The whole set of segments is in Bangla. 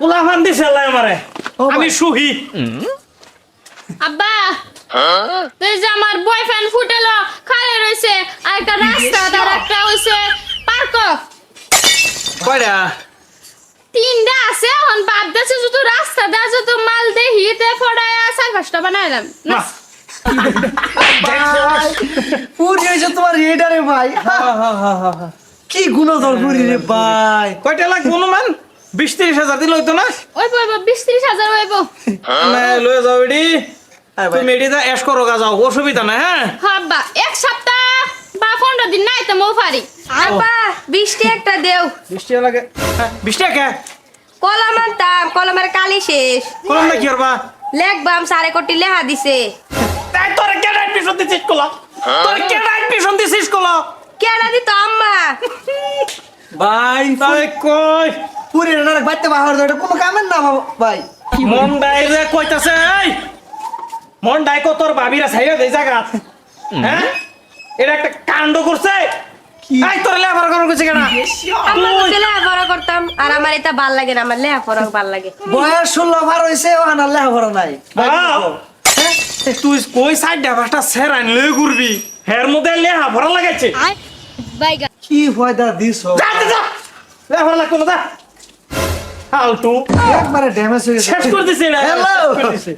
পোলা ফান দিছে আল্লাহ আমারে আমি সুহি আব্বা এই যে আমার বয়ফ্রেন্ড ফুটেলো খালে রয়েছে আর একটা রাস্তা আর একটা হইছে পার্ক। কয়টা? তিনটা আছে এখন বাপ দেশে যত রাস্তা দা যত মাল দে হিতে ফড়ায় চার পাঁচটা বানাইলাম না। পুরি হয়েছে তোমার রেডারে ভাই। কি গুণধর পুরি রে ভাই। কয়টা লাগবে অনুমান বিশ তিরিশ হাজার দিল হইতো না? ওই বইব বিশ ত্রিশ হাজার হইব না লয়ে যাও এডি। তুমি এডি দা এস করো গা যাও অসুবিধা নাই হ্যাঁ? হাব্বা এক সপ্তাহ বা পনেরো দিন নাই তো মৌ পারি আপা বৃষ্টি একটা দেও। বিশ টাকা লাগে হ্যাঁ, বিশ টাকা কলম আনতাম কলমের কালি শেষ। কলম না কি করবা? লেখবাম সাড়ে কোটি লেহা দিছে। তাই তোরে কেডা এডমিশন দিছিস কলা? তোরে কেডা এডমিশন দিছিস কলা? কেডা দিত আম্মা? ভাই তাই কই? পুরি রেডারে বাইতে বাহার এটা কোনো কামের না ভাই। মন ডাইরে কইতাছে এই! মন ডাই কো তোর ভাবিরা ছাইরা দেই জায়গা। হ্যাঁ? এটা একটা কাণ্ড করছে। এই তোর লেবার করার কইছে কেন আমরা তো লেহাপড়া করতাম আর আমার এটা ভালো লাগে না আমার লেহাপড়া ভালো লাগে। বয়স ষোলো ভার হয়েছে ও আনার লেখাপড়া নাই। হ্যাঁ? তুই কই সাইড ডাবাসটা সেরাইন লই ঘুরবি? হের মধ্যে লেহা ভরা লাগাইছে কি ফয়দা দিস যা যা, লেহা ভরা লাগতো না যা! ফালতু একবারে ড্যামেজ হয়ে গেছে। শেষ করে দিছে এটা হ্যালো করে দিছে।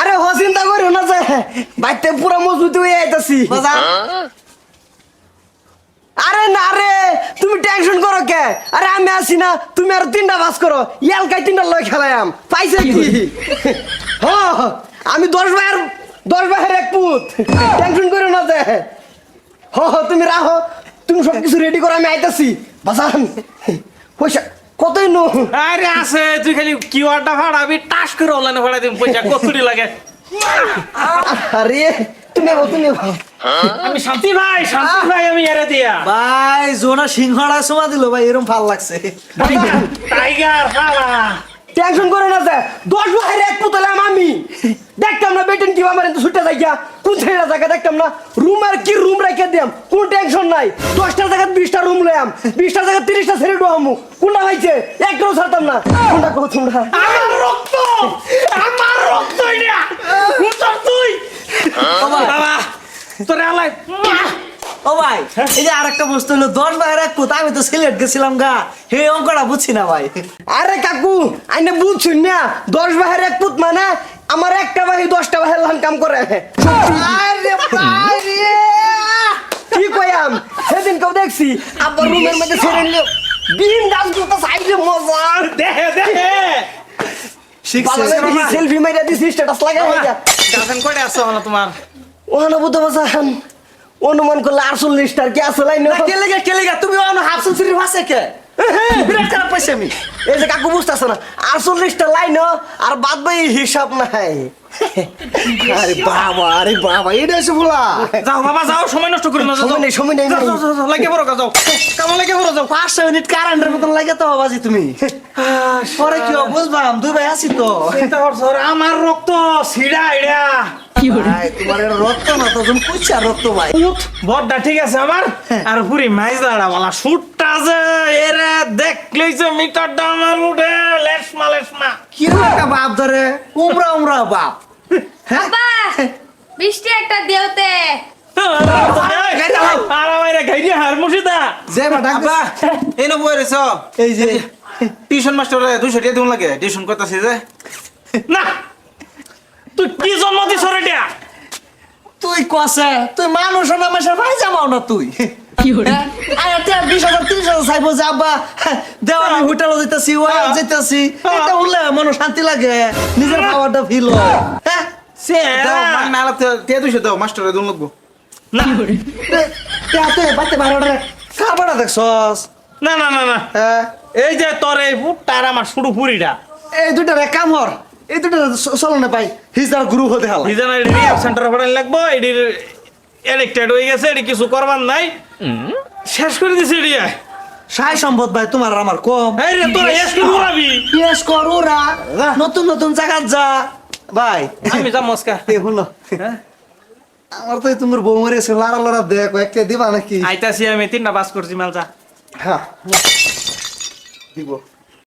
আরে হ চিন্তা করিও না যে বাইতে পুরো মজবুতি হয়ে আইতাছি। আরে না রে তুমি টেনশন করো কে? আরে আমি আছি না তুমি আর তিনটা বাস করো। ইয়ালকাই তিনটা লয় খেলায়াম। পাইছে কি? হ আমি দশ ভাইয়ের দশ ভাইয়ের এক পুত। টেনশন করো না যে। হ হ, তুমি রাহো। তুমি সব কিছু রেডি করো আমি আইতাছি। বাসান পয়সা কতই নো? আরে আছে তুই খালি কিওয়ারটা ফাড়াবি টাস করে অনলাইনে ফাড়াই দিম পয়সা কতটি লাগে। আরে তুমি তুমি আমি শান্তি ভাই শান্তি ভাই আমি এরে দিয়া। ভাই জোনা সিংহড়া সমা দিল ভাই এরকম ভালো লাগছে। টাইগার টেনশন করো না স্যার দশ ভাইয়ের এক পুতলাম আমি দেখতাম না বেটেন কি আমার কিন্তু ছুটে যাইয়া কোন জায়গা দেখতাম না? রুম আর কি রুম রেখে দিয়াম? কোন টেনশন নাই। দশটা জায়গা বিশটা রুম লয়াম বিশটা জায়গা তিরিশটা ছেড়ে ডোহামু কোনটা হয়েছে একটাও ছাড়তাম না। কোনটা কো তোমরা? আমার রক্ত! আমার রক্ত এটা উত্তর তুই! বাবা! তোরে আলাই! ও ভাই এই যে আরেকটা বস্তু হলো দশ এক পুত আমি তো সিলেট গেছিলাম গা। হে অঙ্কটা বুঝছি না ভাই। আরে কাকু আইনে বুঝছুন না দশ ভাইয়ের এক পুত মানে আমার একটা ভাই দশটা ভাইয়ের লান কাম করে। আরে কি কইয়াম? সেদিন কেউ দেখছি আবার রুমের মধ্যে ছেড়ে নিল। বিন ডান্স করতে সাইডে মজা। দেহে দেহে সেলফি মাইরা দিছি স্ট্যাটাস লাগাই হইয়া। গার্লফ্রেন্ড কয়টা আছে না তোমার? অনুভূত বাসান। অনুমান করলে আটচল্লিশটার কি আছে গে তুমি অন হাফ সেঞ্চুরি ভাসে কে? বিরাট খারাপ পাইছি আমি। এই যে কাকু বুঝতেছে না আটচল্লিশটা লাইন আর বাদ বাই হিসাব নাই। আরে বাবা আরে বাবা এটা এসে বলা যাও বাবা যাও সময় নষ্ট করে না সময় নেই, সময় নেই, লাগে বড় যাও কাম লাগে বড় যাও। পাঁচশো মিনিট কারেন্টের মতন লাগে তো বাবাজি তুমি। পরে কি বুঝবাম? দুই ভাই আছি তো। আমার রক্ত সিডা এডা ভাই, তোমার এটা রক্ত না তো তুমি কুচ্ছা রক্ত ভাই। উঠ বড়টা ঠিক আছে আমার? আর পুরি মাইজ দাঁড়া বলা শুটটা যে এরা দেখলেই যে মিটারটা আমার উঠে কীরকম একটা বাপ ধরে? উমরা উমরা বাপ। হ্যাঁ? বৃষ্টি একটা দেওতে আর টিউশন মাস্টার দুইশো টাকা দিন লাগে। টিউশন করতেছি যে। না কি এটা তুই কসে তুই মানুষ না মাসে ভাই যাবাও না তুই? কি হরে আরে তে বিশ হাজার চাইব যে আব্বা দেও আমি ওয়া যেতেছি এটা উঠলে মনে শান্তি লাগে নিজের খাবারটা ফিল হয়। হ্যাঁ? সে দাও, মানে না লাগতে টাকা দাও মাস্টারে দিন লাগবো। না। তে বাতে বারোটা খাবারটা দেখছস? না না না না। হ্যাঁ? এই যে তোর এই ফুটটার আমার শুরু পুরিটা এই দুটা রে কামর এই দুটা চলো না পাই হিজার গ্রুপ হতে হাল রিয়াব সেন্টার পড়াই লাগবো এটির এডিক্টেড হয়ে গেছে এটি কিছু করবার নাই। শেষ করে দিছে এটিয়া সাই সম্পদ ভাই তোমার আর আমার কম। এই রে তোরা এসকে ঘুরাবি ইয়েস কর ওরা নতুন নতুন জায়গা যা। ভাই। আমি যা মস্কা এই হলো। আমার তো তোমার বউ মরেছে লারা লারা দেখ একটা দিবা নাকি? আইতাছি আমি তিনটা বাস করছি মাল মালটা হ্যাঁ। দিব।